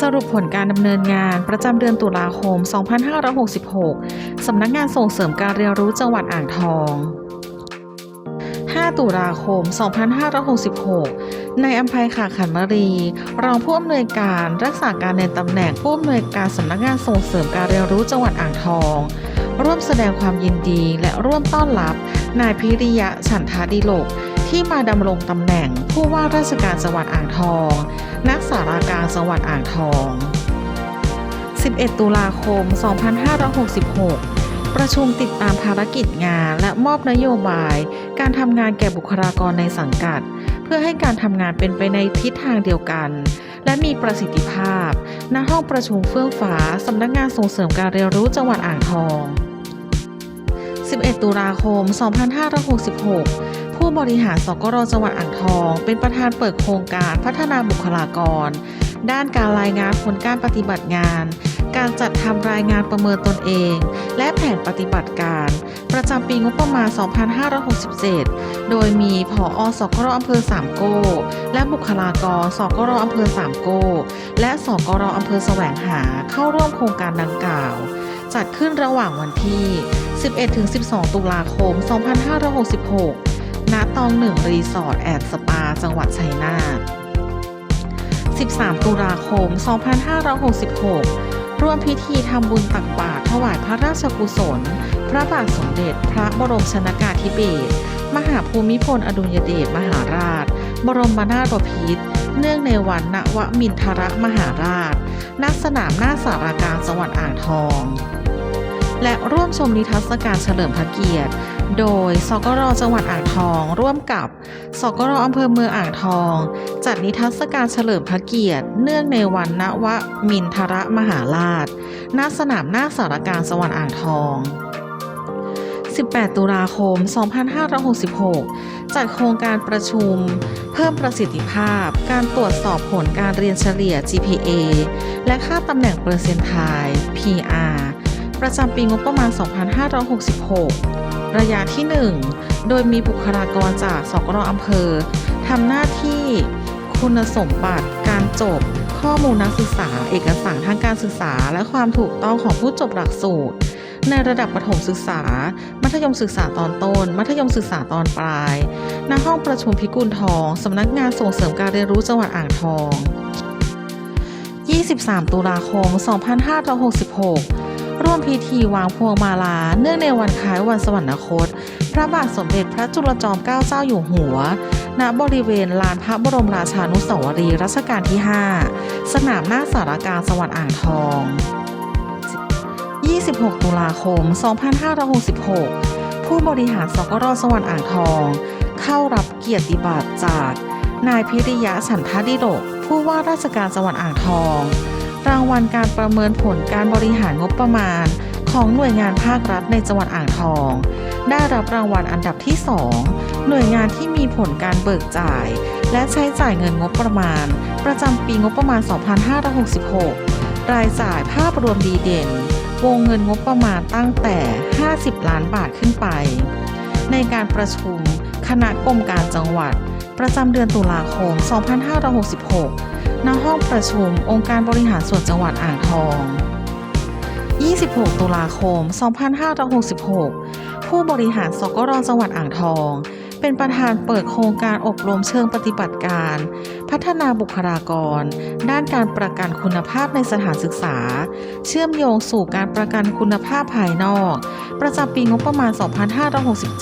สรุปผลการดำเนินงานประจำเดือนตุลาคม 2566 สำนักงานส่งเสริมการเรียนรู้จังหวัดอ่างทอง 5 ตุลาคม 2566ในอัมภัยขาขันมรี รองผู้อำนวยการรักษาการในตำแหน่งผู้อำนวยการสำนักงานส่งเสริมการเรียนรู้จังหวัดอ่างทอง ร่วมแสดงความยินดีและร่วมต้อนรับ นายพิริยะฉันทาดิโลก ที่มาดำรงตำแหน่งผู้ว่าราชการจังหวัดอ่างทอง นักสาราการจังหวัดอ่างทอง 11 ตุลาคม 2566 ประชุมติดตามภารกิจงานและมอบนโยบาย การทำงานแก่บุคลากรในสังกัด เพื่อให้การทำงานเป็นไปในทิศทางเดียวกัน และมีประสิทธิภาพ ณ ห้องประชุมเฟื่องฟ้าสำนักงานส่งเสริมการเรียนรู้จังหวัดอ่างทอง 11 ตุลาคม 2566 ผู้บริหารสกรจังหวัดอ่างทอง เป็นประธานเปิดโครงการพัฒนาบุคลากร ด้านการรายงานผลการปฏิบัติงาน การจัดทำรายงานประเมินตนเอง และแผนปฏิบัติการ ประจำปีงบประมาณ 2567 โดยมีผออสกรอำเภอสามโก้ และบุคลากรสกรอำเภอสามโก้ และสกรอำเภอแสวงหาเข้าร่วมโครงการดังกล่าว จัดขึ้นระหว่างวันที่ 11-12 ตุลาคม 2566 ณตองหนึ่งรีสอร์ทแอดสปา จังหวัดชัยนาท 13 ตุลาคม 2566 ร่วมพิธีทำบุญตักบาตรถวายพระราชกุศล พระบาทสมเด็จพระบรมชนากาธิเบศร มหาภูมิพลอดุลยเดชมหาราช บรมนาถบพิตร เนื่องในวันนวมินทรมหาราช ณ สนามหน้าสารากลางจังหวัดอ่างทอง และร่วมชมนิทรรศการเฉลิมพระเกียรติ โดยสกรจังหวัดอ่างทอง ร่วมกับสกรอำเภอเมืองอ่างทอง จัดนิทรรศการเฉลิมพระเกียรติ เนื่องในวันนวมินทรมหาราช ณ สนามหน้าสารกางจังหวัดอ่างทอง 18 ตุลาคม 2566 จัดโครงการประชุม เพิ่มประสิทธิภาพ การตรวจสอบผลการเรียนเฉลี่ย GPA และค่าตำแหน่งเปอร์เซนต์ไทล์ PR ประจำปีงบประมาณ 2566 ระยะที่ 1 โดยมีบุคลากรจากสกรอำเภอทำหน้าที่คุณสมบัติการจบ ข้อมูลนักศึกษา เอกสารทางการศึกษา และความถูกต้องของผู้จบหลักสูตร ในระดับประถมศึกษา มัธยมศึกษาตอนต้น มัธยมศึกษาตอนปลาย ณ ห้องประชุมพิกุลทองสำนักงานส่งเสริมการเรียนรู้จังหวัดอ่างทอง 23 ตุลาคม 2566 ร่วมพิธีวางพวงมาลา เนื่องในวันคล้ายวันสวรรคต พระบาทสมเด็จพระจุลจอมเกล้าเจ้าอยู่หัว ณ บริเวณลานพระบรมราชานุสาวรีย์รัชกาลที่ 5 สนามหน้าสารกลางจังหวัดอ่างทอง 26 ตุลาคม 2566 ผู้บริหารสกรจังหวัดอ่างทอง เข้ารับเกียรติบัตรจาก นายพิริยะฉันทดิโลกผู้ว่าราชการจังหวัดอ่างทอง รางวัลการประเมินผลการบริหารงบประมาณ ของหน่วยงานภาครัฐในจังหวัดอ่างทอง ได้รับรางวัลอันดับที่ 2 หน่วยงานที่มีผลการเบิกจ่าย และใช้จ่ายเงินงบประมาณ ประจำปีงบประมาณ 2566 รายจ่ายภาพรวมดีเด่น วงเงินงบประมาณตั้งแต่ 50 ล้านบาทขึ้นไป ในการประชุมคณะกรมการจังหวัด ประจำเดือนตุลาคม 2566 ณห้องประชุมองค์การบริหารส่วนจังหวัดอ่างทอง 26 ตุลาคม 2566 ผู้บริหารสกรจังหวัดอ่างทอง เป็นประธานเปิดโครงการอบรมเชิงปฏิบัติการ พัฒนาบุคลากร ด้านการประกันคุณภาพในสถานศึกษา เชื่อมโยงสู่การประกันคุณภาพภายนอก ประจำปีงบประมาณ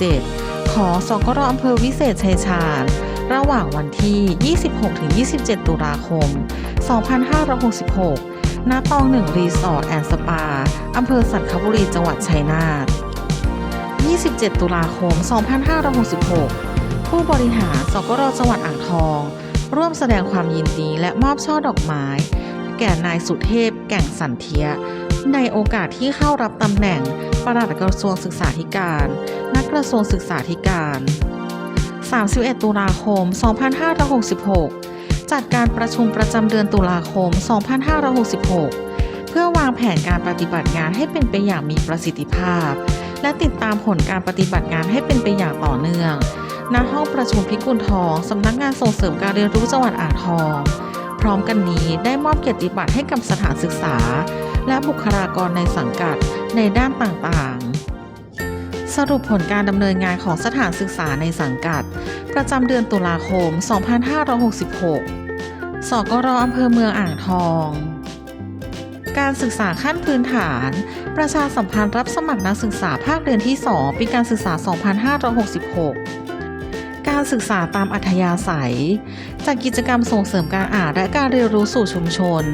2567 ของสกรอำเภอวิเศษชัยชาญ ระหว่างวันที่ 26-27 ตุลาคม 2566 ณ ตองหนึ่งรีสอร์ทแอนด์สปา อำเภอสันคบุรี จังหวัดชัยนาท 27 ตุลาคม 2566 ผู้บริหารสกรจังหวัดอ่างทอง ร่วมแสดงความยินดีและมอบช่อดอกไม้ แก่นายสุเทพ แก่งสันเทีย ในโอกาสที่เข้ารับตำแหน่งปลัดกระทรวงศึกษาธิการ นักกระทรวงศึกษาธิการ 31 ตุลาคม 2566 จัดการประชุมประจำเดือนตุลาคม 2566 เพื่อวางแผนการปฏิบัติงานให้เป็นไปอย่างมีประสิทธิภาพ และติดตามผลการปฏิบัติงานให้เป็นไปอย่างต่อเนื่อง ณ ห้องประชุมพิกุลทองสำนักงานส่งเสริมการเรียนรู้จังหวัดอ่างทอง พร้อมกันนี้ได้มอบเกียรติบัตรให้กับสถานศึกษา และบุคลากรในสังกัดในด้านต่างๆ สรุปผลการดำเนินงานของสถานศึกษาในสังกัด ประจำเดือนตุลาคม 2566 สกรอำเภอเมืองอ่างทอง การศึกษาขั้นพื้นฐาน ประชาสัมพันธ์รับสมัครนักศึกษาภาคเรียนที่ 2 ปีการศึกษา 2566การศึกษาตามอัธยาศัย จากกิจกรรมส่งเสริมการอ่านและการเรียนรู้สู่ชุมชน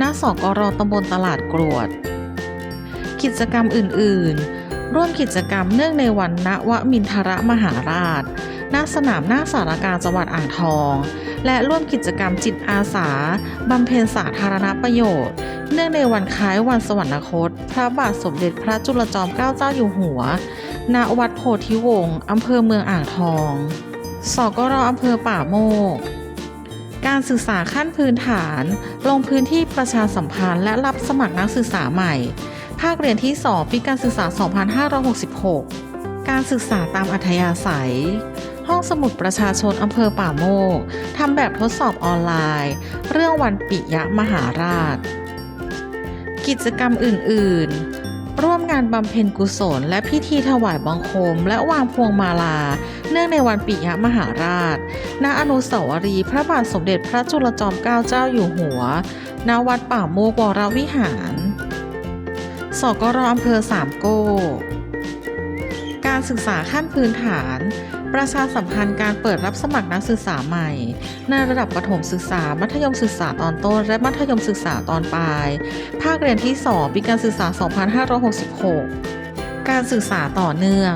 ณ สกรตำบลตลาดกรวด กิจกรรมอื่น ๆ ร่วมกิจกรรมเนื่องในวันณวมินทรมหาราช ณ สนามหน้าสารการจังหวัดอ่างทอง และร่วมกิจกรรมจิตอาสา บำเพ็ญสาธารณประโยชน์ เนื่องในวันคล้ายวันสวรรคต พระบาทสมเด็จพระจุลจอมเกล้าเจ้าอยู่หัว ณ วัดโพธิวงศ์อำเภอเมืองอ่างทอง สกรอำเภอป่าโมกการศึกษาขั้นพื้นฐาน ลงพื้นที่ประชาสัมพันธ์และรับสมัครนักศึกษาใหม่าคเรียนที่ 2 ปีการศึกษา 2566 การศึกษาตามอัธยาศัย ห้องสมุดประชาชนอำเภอป่าโมกทำแบบทดสอบออนไลน์ เรื่องวันปิยมหาราช กิจกรรมอื่น ๆ ร่วมงานบำเพ็ญกุศล และพิธีถวายบังคม และวางพวงมาลา เนื่องในวันปิยมหาราช ณ อนุสาวรีย์พระบาทสมเด็จพระจุลจอมเกล้าเจ้าอยู่หัว ณ วัดป่าโมกวรวิหาร สกรอำเภอสามโก้ การศึกษาขั้นพื้นฐาน ประชาสัมพันธ์การเปิดรับสมัครนักศึกษาใหม่ ในระดับประถมศึกษา มัธยมศึกษาตอนต้น และมัธยมศึกษาตอนปลาย ภาคเรียนที่ 2 ปีการศึกษา 2566 การศึกษาต่อเนื่อง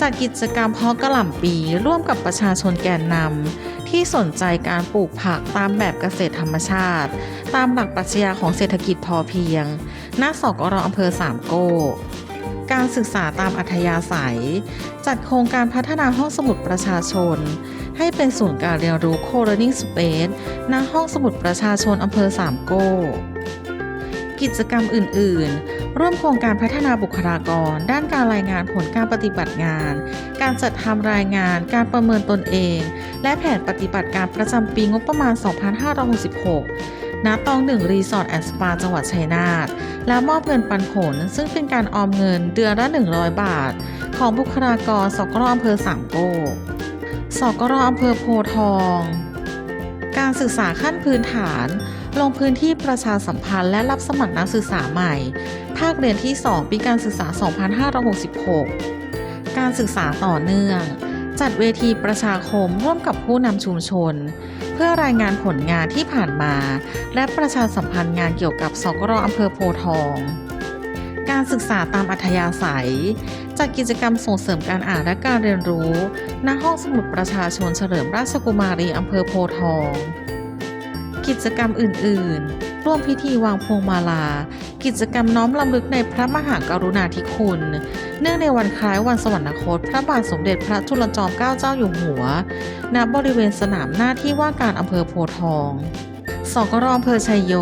จากกิจกรรมเพาะกระหล่ำปีร่วมกับประชาชนแกนนำ ที่สนใจการปลูกผักตามแบบเกษตรธรรมชาติ ตามหลักปรัชญาของเศรษฐกิจพอเพียง ณ สกรอำเภอสามโก้การศึกษาตามอัธยาศัย จัดโครงการพัฒนาห้องสมุดประชาชน ให้เป็นศูนย์การเรียนรู้ Co-learning Space ณห้องสมุดประชาชนอำเภอสามโก้ กิจกรรมอื่น ๆ ร่วมโครงการพัฒนาบุคลากร ด้านการรายงานผลการปฏิบัติงาน การจัดทำรายงาน การประเมินตนเอง และแผนปฏิบัติการประจำปีงบประมาณ 2566 ณ ตองหนึ่งรีสอร์ทแอนด์สปาจังหวัดชัยนาท และมอบเงินปันผล ซึ่งเป็นการออมเงินเดือนละ 100 บาท ของบุคลากรสกรอำเภอสามโก้สกรอำเภอโพทอง การศึกษาขั้นพื้นฐาน ลงพื้นที่ประชาสัมพันธ์และรับสมัครนักศึกษาใหม่ ภาคเรียนที่ 2 ปีการศึกษา 2566 การศึกษาต่อเนื่อง จัดเวทีประชาคมร่วมกับผู้นำชุมชน เพื่อรายงานผลงานที่ผ่านมา และประชาสัมพันธ์งานเกี่ยวกับสกรอำเภอโพทอง การศึกษาตามอัธยาศัยจัดกิจกรรมส่งเสริมการอ่านและการเรียนรู้ ณ ห้องสมุดประชาชนเฉลิมราชกุมารีอำเภอโพทอง กิจกรรมอื่น ๆ ร่วมพิธีวางพวงมาลา กิจกรรมน้อมรำลึกในพระมหากรุณาธิคุณ เนื่องในวันคล้ายวันสวรรคต พระบาทสมเด็จพระจุลจอมเกล้าเจ้าอยู่หัว ณ บริเวณสนามหน้าที่ว่าการอำเภอโพทองสกรอำเภอชัยโย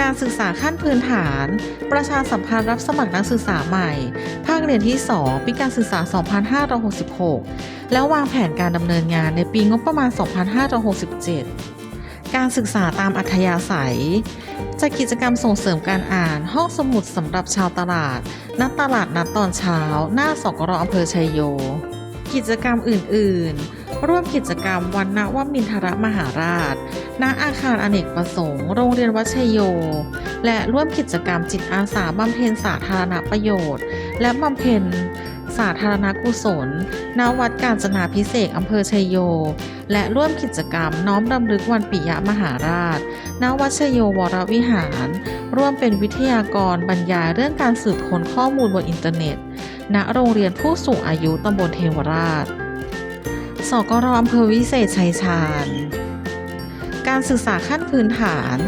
การศึกษาขั้นพื้นฐาน ประชาสัมพันธ์รับสมัครนักศึกษาใหม่ ภาคเรียนที่ 2 ปีการศึกษา 2566 แล้ววางแผนการดำเนินงานในปีงบประมาณ 2567 การศึกษาตามอัธยาศัย จัดกิจกรรมส่งเสริมการอ่านห้องสมุดสำหรับชาวตลาด นัดตลาดนัดตอนเช้า หน้าสกรอำเภอชัยโย กิจกรรมอื่น ๆ ร่วมกิจกรรมวันณวมินทรมหาราช ณ อาคารอเนกประสงค์ โรงเรียนวัชยโย และร่วมกิจกรรมจิตอาสาบำเพ็ญสาธารณประโยชน์ และบำเพ็ญ สาธารณกุศลณวัดกาญจนาพิเศษอำเภอชัยโย และร่วมกิจกรรมน้อมรำลึกวันปิยมหาราชณวัดชัยโยวรวิหาร ร่วมเป็นวิทยากรบรรยายเรื่องการสืบค้นข้อมูลบนอินเทอร์เน็ต ณโรงเรียนผู้สูงอายุตำบลเทวราช สกรอำเภอวิเศษชัยชาญการศึกษาขั้นพื้นฐาน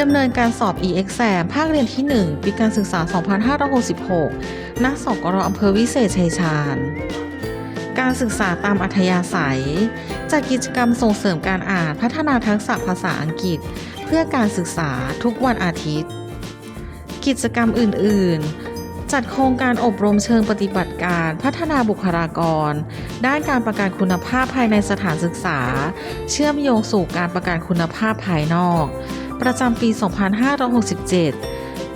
ดำเนินการสอบ e-exam ภาคเรียนที่ 1 ปีการศึกษา 2566 ณ สกรอำเภอวิเศษชัยชาญ การศึกษาตามอัธยาศัย จากกิจกรรมส่งเสริมการอ่านพัฒนาทักษะภาษาอังกฤษ เพื่อการศึกษาทุกวันอาทิตย์ กิจกรรมอื่น ๆ จัดโครงการอบรมเชิงปฏิบัติการพัฒนาบุคลากร ด้านการประกันคุณภาพภายในสถานศึกษา เชื่อมโยงสู่การประกันคุณภาพภายนอก ประจำปี 2567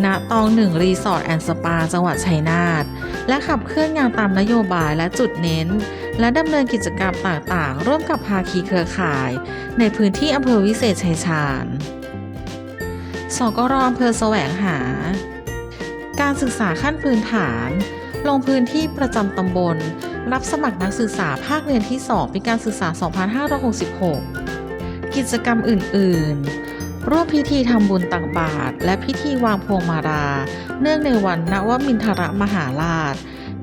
ณ ตองหนึ่งรีสอร์ทแอนด์สปา จังหวัดชัยนาท และขับเคลื่อนงานตามนโยบายและจุดเน้น และดำเนินกิจกรรมต่างๆ ร่วมกับภาคีเครือข่าย ในพื้นที่อำเภอวิเศษชัยชาญ สกรอำเภอแสวงหา การศึกษาขั้นพื้นฐาน ลงพื้นที่ประจำตำบล รับสมัครนักศึกษาภาคเรียนที่ 2 ปีการศึกษา 2566 กิจกรรมอื่น ๆ ร่วมพิธีทำบุญตักบาตรและพิธีวางพวงมาลาเนื่องในวันนวมินทรมหาราช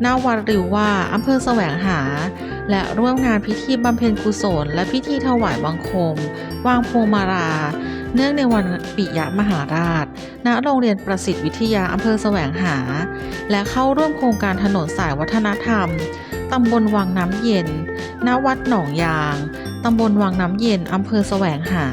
ณวัดริวว่าอำเภอแสวงหา และร่วมงานพิธีบำเพ็ญกุศล และพิธีถวายบังคม วางพวงมาลาเนื่องในวันปิยมหาราช ณ โรงเรียนประสิทธิวิทยาอำเภอแสวงหา และเข้าร่วมโครงการถนนสายวัฒนธรรม ตำบลวังน้ำเย็น ณ วัดหนองยาง ตำบลวังน้ำเย็นอำเภอแสวงหา